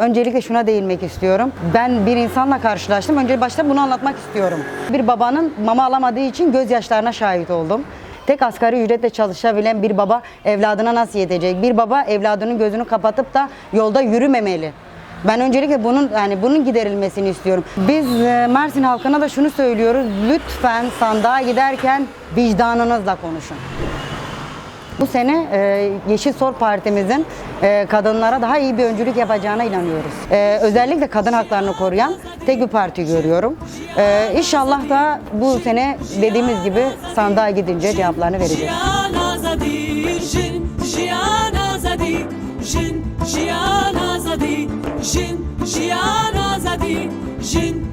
Öncelikle şuna değinmek istiyorum. Ben bir insanla karşılaştım. Önce başta bunu anlatmak istiyorum. Bir babanın mama alamadığı için gözyaşlarına şahit oldum. Tek asgari ücretle çalışabilen bir baba evladına nasıl yetecek? Bir baba evladının gözünü kapatıp da yolda yürümemeli. Ben öncelikle bunun yani bunun giderilmesini istiyorum. Biz e, Mersin halkına da şunu söylüyoruz. Lütfen sandığa giderken vicdanınızla konuşun. Bu sene e, Yeşil Sol Partimizin e, kadınlara daha iyi bir öncülük yapacağına inanıyoruz. E, özellikle kadın haklarını koruyan tek bir parti görüyorum. E, inşallah da bu sene dediğimiz gibi sandığa gidince cevaplarını vereceğiz. Jin, jiyan azadi, jin, jiyan azadi, jin,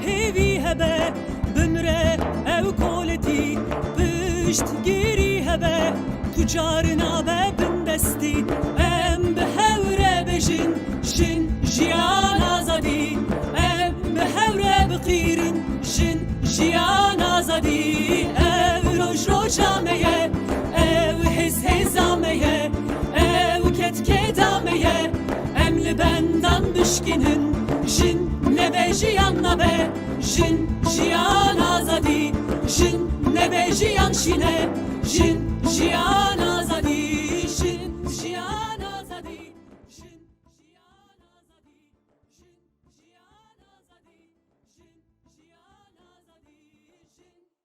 هیوی هبه بمره او کولتی پشت گیری هبه تو جارنا به بندستی ام به هوره بجین جن جیان آزادی ام به هوره بقیرین جن جیان آزادی او روش رو جامعه او his hezameye Ev ketke dameye Emli benden düşkinin Jin ne be jiyan na be Jin jiyan azadi. Jin ne be jiyan şine Jin jiyan